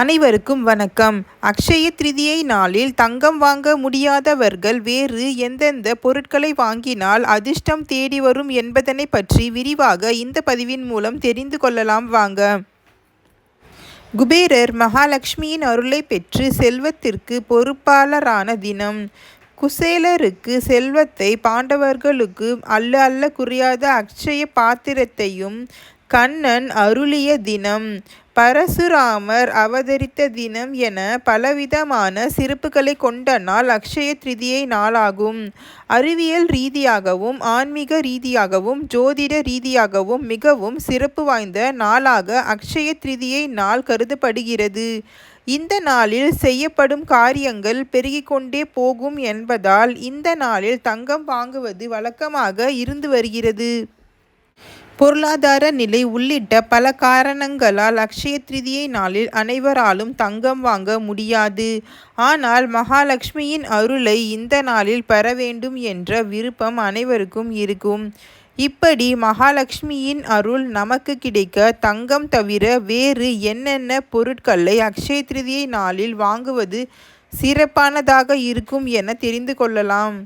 அனைவருக்கும் வணக்கம். அக்ஷய திருதியை நாளில் தங்கம் வாங்க முடியாதவர்கள் வேறு எந்தெந்த பொருட்களை வாங்கினால் அதிர்ஷ்டம் தேடி வரும் என்பதனை பற்றி விரிவாக இந்த பதிவின் மூலம் தெரிந்து கொள்ளலாம் வாங்க. குபேரர் மகாலட்சுமியின் அருளை பெற்று செல்வத்திற்கு பொறுப்பாளரான தினம். குசேலருக்கு செல்வத்தை பாண்டவர்களுக்கு அல்ல அல்ல குறியாத அக்ஷய பாத்திரத்தையும் கண்ணன் அருளிய தினம். பரசுராமர் அவதரித்த தினம் என பலவிதமான சிறப்புகளை கொண்ட நாள் அக்ஷய திருதியை நாளாகும். அறிவியல் ரீதியாகவும் ஆன்மீக ரீதியாகவும் ஜோதிட ரீதியாகவும் மிகவும் சிறப்பு வாய்ந்த நாளாக அக்ஷய திருதியை நாள் கருதப்படுகிறது. இந்த நாளில் செய்யப்படும் காரியங்கள் பெருகிக்கொண்டே போகும் என்பதால் இந்த நாளில் தங்கம் வாங்குவது வழக்கமாக இருந்து வருகிறது. பொருளாதார நிலை உள்ளிட்ட பல காரணங்களால் அக்ஷய திருதியை நாளில் அனைவராலும் தங்கம் வாங்க முடியாது. ஆனால் மகாலட்சுமியின் அருளை இந்த நாளில் பெற வேண்டும் என்ற விருப்பம் அனைவருக்கும் இருக்கும். இப்படி மகாலட்சுமியின் அருள் நமக்கு கிடைக்க தங்கம் தவிர வேறு என்னென்ன பொருட்களை அக்ஷய திருதியை நாளில் வாங்குவது சிறப்பானதாக இருக்கும் என தெரிந்து கொள்ளலாம்.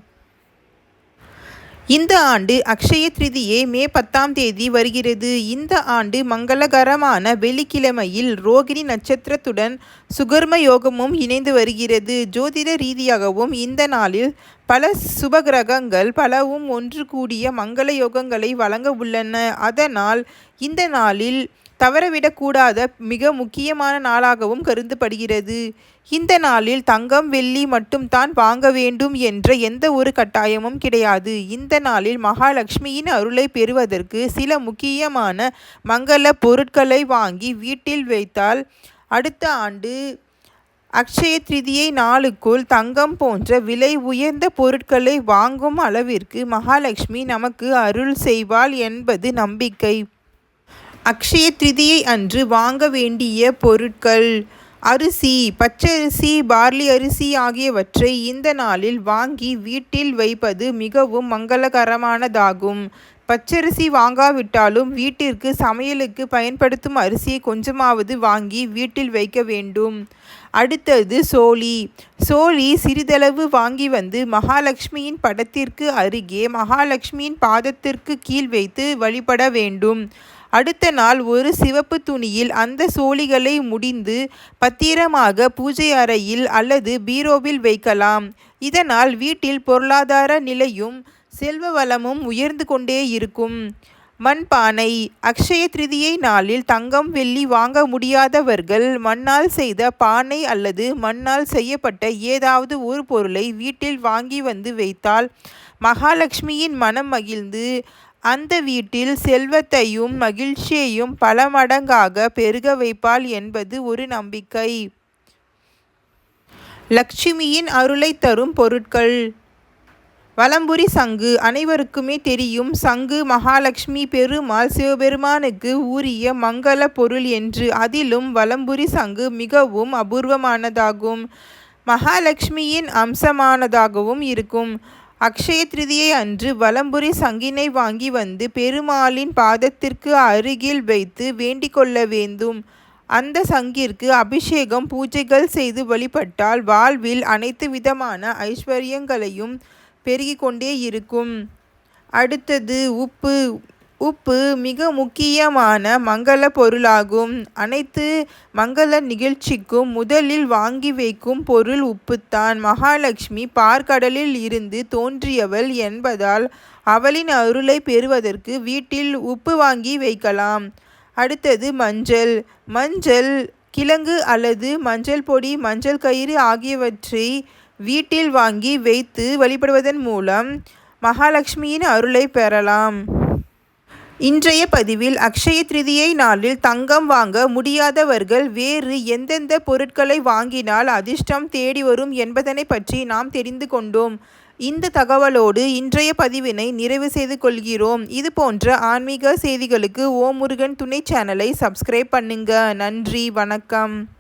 இந்த ஆண்டு அக்ஷய திருதியே மே பத்தாம் தேதி வருகிறது. இந்த ஆண்டு மங்களகரமான வெள்ளிக்கிழமையில் ரோகிணி நட்சத்திரத்துடன் சுகர்ம யோகமும் இணைந்து வருகிறது. ஜோதிட ரீதியாகவும் இந்த நாளில் பல சுபகிரகங்கள் பலவும் ஒன்று கூடிய மங்கள யோகங்களை வழங்க உள்ளன. அதனால் இந்த நாளில் தவறவிடக்கூடாத மிக முக்கியமான நாளாகவும் கருதப்படுகிறது. இந்த நாளில் தங்கம் வெள்ளி மட்டும் தான் வாங்க வேண்டும் என்ற எந்த ஒரு கட்டாயமும் கிடையாது. இந்த நாளில் மகாலட்சுமியின் அருளை பெறுவதற்கு சில முக்கியமான மங்கள பொருட்களை வாங்கி வீட்டில் வைத்தால் அடுத்த ஆண்டு அக்ஷய திருதியை நாளுக்குள் தங்கம் போன்ற விலை உயர்ந்த பொருட்களை வாங்கும் அளவிற்கு மகாலட்சுமி நமக்கு அருள் செய்வாள் என்பது நம்பிக்கை. அக்ஷய திருதியை அன்று வாங்க வேண்டிய பொருட்கள் அரிசி பச்சரிசி பார்லி அரிசி ஆகியவற்றை இந்த நாளில் வாங்கி வீட்டில் வைப்பது மிகவும் மங்களகரமானதாகும். பச்சரிசி வாங்காவிட்டாலும் வீட்டிற்கு சமையலுக்கு பயன்படுத்தும் அரிசியை கொஞ்சமாவது வாங்கி வீட்டில் வைக்க வேண்டும். அடுத்தது சோழி சோழி சிறிதளவு வாங்கி வந்து மகாலட்சுமியின் படத்திற்கு அருகே மகாலட்சுமியின் பாதத்திற்கு கீழ் வைத்து வழிபட வேண்டும். அடுத்த நாள் ஒரு சிவப்பு துணியில் அந்த சோழிகளை முடிந்து பத்திரமாக பூஜை அறையில் அல்லது பீரோவில் வைக்கலாம். இதனால் வீட்டில் பொருளாதார நிலையும் செல்வ வளமும் உயர்ந்து கொண்டே இருக்கும். மண்பானை அக்ஷய திருதியை நாளில் தங்கம் வெள்ளி வாங்க முடியாதவர்கள் மண்ணால் செய்த பானை அல்லது மண்ணால் செய்யப்பட்ட ஏதாவது ஒரு பொருளை வீட்டில் வாங்கி வந்து வைத்தால் மகாலட்சுமியின் மனம் மகிழ்ந்து அந்த வீட்டில் செல்வத்தையும் மகிழ்ச்சியையும் பல மடங்காக பெருக வைப்பாள் என்பது ஒரு நம்பிக்கை. லட்சுமியின் அருளை தரும் பொருட்கள். வலம்புரி சங்கு அனைவருக்குமே தெரியும். சங்கு மகாலட்சுமி பெருமாள் சிவபெருமானுக்கு உரிய மங்கள பொருள் என்று அதிலும் வலம்புரி சங்கு மிகவும் அபூர்வமானதாகும். மகாலட்சுமியின் அம்சமானதாகவும் இருக்கும். அக்ஷய திருதியை அன்று வலம்புரி சங்கினை வாங்கி வந்து பெருமாளின் பாதத்திற்கு அருகில் வைத்து வேண்டிக் கொள்ள வேண்டும். அந்த சங்கிற்கு அபிஷேகம் பூஜைகள் செய்து வழிபட்டால் வாழ்வில் அனைத்து விதமான ஐஸ்வர்யங்களையும் பெருகிக் கொண்டே இருக்கும். அடுத்தது உப்பு உப்பு மிக முக்கியமான மங்கள பொருளாகும். அனைத்து மங்கள நிகழ்ச்சிக்கும் முதலில் வாங்கி வைக்கும் பொருள் உப்புத்தான். மகாலட்சுமி பார்க்கடலில் இருந்து தோன்றியவள் என்பதால் அவளின் அருளை பெறுவதற்கு வீட்டில் உப்பு வாங்கி வைக்கலாம். அடுத்தது மஞ்சள். மஞ்சள் கிழங்கு அல்லது மஞ்சள் பொடி மஞ்சள் கயிறு ஆகியவற்றை வீட்டில் வாங்கி வைத்து வழிபடுவதன் மூலம் மகாலட்சுமியின் அருளை பெறலாம். இன்றைய பதிவில் அக்ஷய திருதியை நாளில் தங்கம் வாங்க முடியாதவர்கள் வேறு எந்தெந்த பொருட்களை வாங்கினால் அதிர்ஷ்டம் தேடி வரும் என்பதனை பற்றி நாம் தெரிந்து கொண்டோம். இந்த தகவலோடு இன்றைய பதிவினை நிறைவு செய்து கொள்கிறோம். இது போன்ற ஆன்மீக செய்திகளுக்கு ஓ முருகன் துணை சேனலை சப்ஸ்கிரைப் பண்ணுங்க. நன்றி வணக்கம்.